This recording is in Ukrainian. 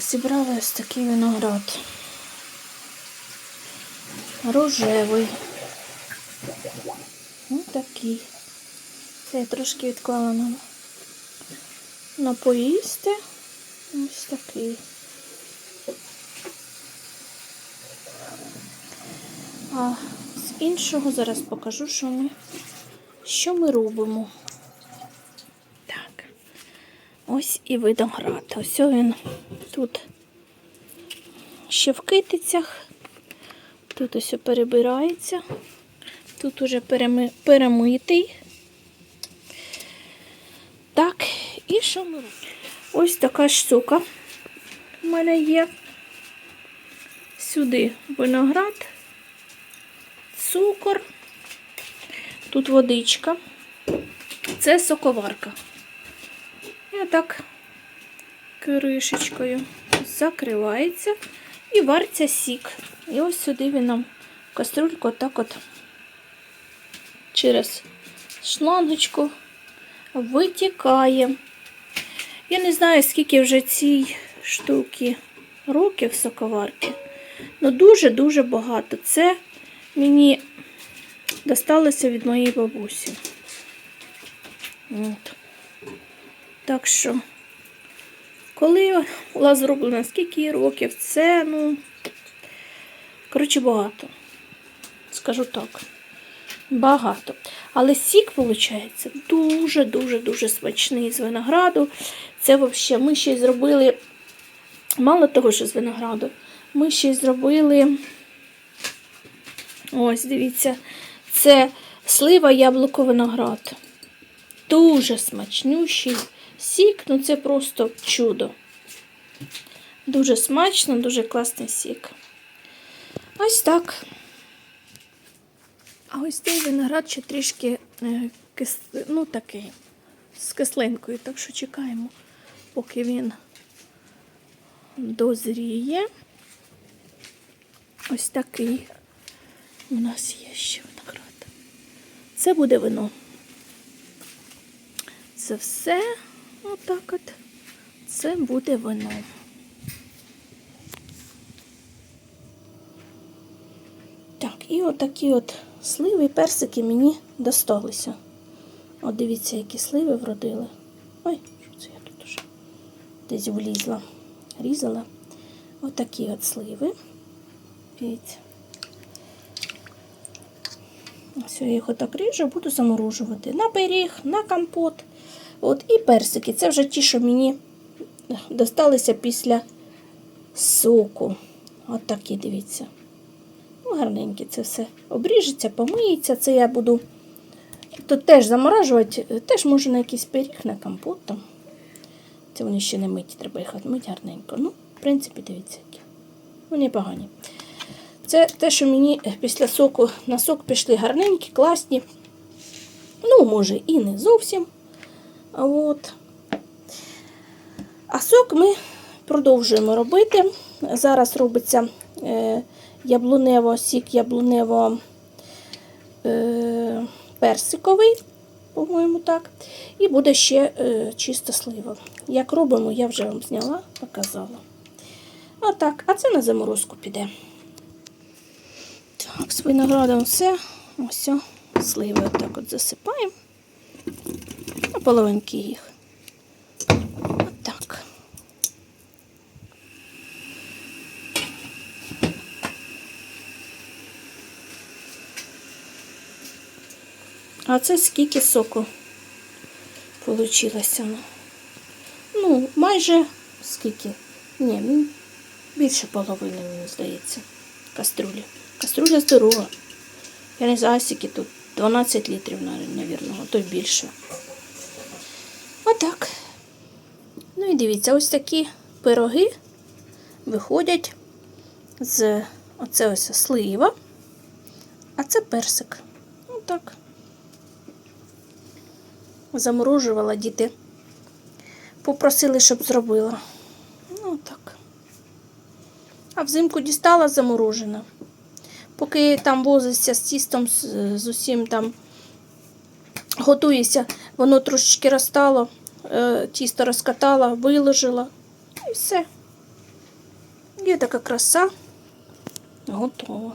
Зібрали ось такий виноград. Рожевий. Ось такий. Це я трошки відклала нам на поїсти. Ось такий. А з іншого зараз покажу, що ми, що ми робимо. Ось і виноград. Ось він тут ще в китицях. Тут ось перебирається. Тут уже переми... перемитий. Так, і що ми робимо? Ось така штука в мене є. Сюди виноград, цукор, тут водичка. Це соковарка. І так кришечкою закривається і вариться сік. І ось сюди він нам кастрюльку так от через шлангочку витікає. Я не знаю, скільки вже цій штуки років соковарки. Ну дуже-дуже багато. Це мені досталося від моєї бабусі. От. Так що, коли була зроблена, скільки років, це, ну, коротше, багато. Скажу так. Багато. Але сік, виходить, дуже-дуже-дуже смачний з винограду. Це взагалі, ми ще й зробили, мало того, що з винограду, ми ще й зробили, ось, дивіться, це слива яблуко виноград. Дуже смачнющий сік, ну це просто чудо. Дуже смачно, дуже класний сік. Ось так. А ось цей виноград ще трішки е, кис... ну, такий, з кислинкою, так що чекаємо, поки він дозріє. Ось такий у нас є ще виноград. Це буде вино. Це все отак от. Це буде вино. Так, і отакі от сливи і персики мені досталися. От дивіться, які сливи вродили. Ой, що це я тут уже десь влізла, різала. Отакі от сливи. Дивіться. Ось я їх отак ріжу, буду заморожувати. На пиріг, на компот. От, і персики. Це вже ті, що мені досталися після соку. От такі, дивіться. Ну, гарненькі це все обріжеться, помиється. Це я буду тут теж заморажувати, теж можу на якийсь пиріг, на компот там. Це вони ще не миті, треба їх мити гарненько. Ну, в принципі, дивіться, які. Вони погані. Це те, що мені після соку на сок пішли гарненькі, класні. Ну, може, і не зовсім. От. А сок ми продовжуємо робити. Зараз робиться е, яблунево, сік яблунево е, персиковий, по-моєму, так. І буде ще е, чиста слива. Як робимо, я вже вам зняла, показала. Отак, а це на заморозку піде. Так, з виноградом все. Ось о, сливи отак от засипаємо. Половинки їх. Отак. А це скільки соку получилося? Ну, майже скільки? Ні, ну, більше половини, мені здається, каструлі. Каструля здорова. Я не знаю, скільки тут 12 літрів, мабуть, то більше. Отак. Ну і дивіться, ось такі пироги виходять з оце ось слива, а це персик. Отак. Заморожувала діти. Попросили, щоб зробила. Ну, так. А взимку дістала заморожена. Поки там возиться з тістом, з, усім там готується, воно трошечки розтало, Е, тісто розкатала, виложила і все. Є така краса готова.